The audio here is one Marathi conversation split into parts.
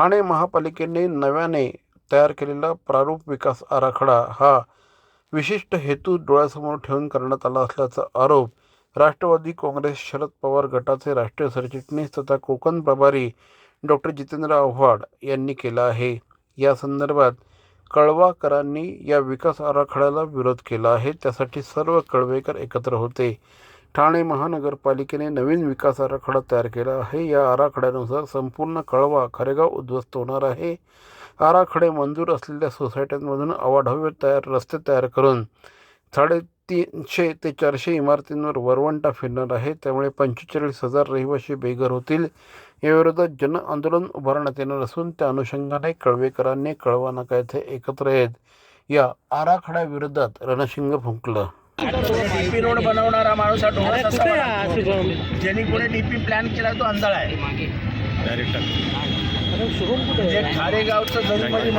ठाणे महापालिकेने नव्याने तयार केलेला प्रारूप विकास आराखडा हा विशिष्ट हेतू डोळ्यासमोर ठेवून करण्यात आला असल्याचा आरोप राष्ट्रवादी काँग्रेस शरद पवार गटाचे राष्ट्रीय सरचिटणीस तथा कोकण प्रभारी डॉक्टर जितेंद्र आव्हाड यांनी केला आहे. या संदर्भात कळवाकरांनी या विकास आराखड्याला विरोध केला आहे. त्यासाठी सर्व कळवेकर एकत्र होते. ठाणे महानगरपालिकेने नवीन विकास आराखडा तयार केला आहे. या आराखड्यानुसार संपूर्ण कळवा खरेगाव उद्ध्वस्त होणार आहे. आराखडे मंजूर असलेल्या सोसायट्यांमधून अवाढव्य तयार रस्ते तयार करून साडेतीनशे ते चारशे इमारतींवर वरवंटा फिरणार आहे. त्यामुळे पंचेचाळीस हजार रहिवासी बेघर होतील. याविरोधात जन आंदोलन उभारण्यात येणार असून त्या अनुषंगाने कळवेकरांनी कळवा नाका येथे एकत्र येत या आराखड्याविरोधात रणशिंग फुंकलं. डीपी रोड बनवणारा माणूस हा बनवतो? ज्यांनी कोणी डीपी प्लॅन केला तो अंधाळ आहे. जे खारेगावचं जमीमध्ये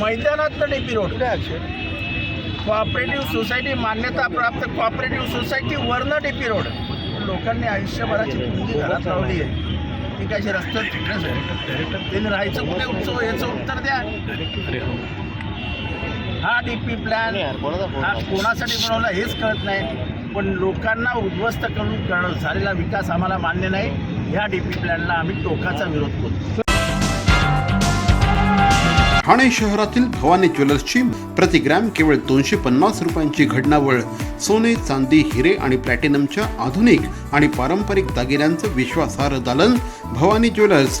मैदानात डीपी रोड. कोऑपरेटिव्ह सोसायटी मान्यता प्राप्त कोऑपरेटिव्ह सोसायटी वरनं डीपी रोड. लोकांनी आयुष्यभराची पुंजी घरात लावली आहे. ती कशी रस्त्यात फिटनेस आहे त्यांनी राहायचं कुठे? उत्सव याचं उत्तर द्या. हा डीपी प्लॅन हा कोणासाठी बनवला हेच कळत नाही. पण लोकांना उद्ध्वस्त करून करण- झालेला विकास आम्हाला मान्य नाही. ह्या डीपी प्लॅनला आम्ही टोकाचा विरोध करतो ठाणे शहरातील भवानी ज्वेलर्सची प्रति ग्रॅम केवळ दोनशे पन्नास रुपयांची घडणावळ सोने चांदी हिरे आणि प्लॅटिनमच्या आधुनिक आणि पारंपरिक दागिन्यांचं विश्वासार्ह दालन Bhavani jewellers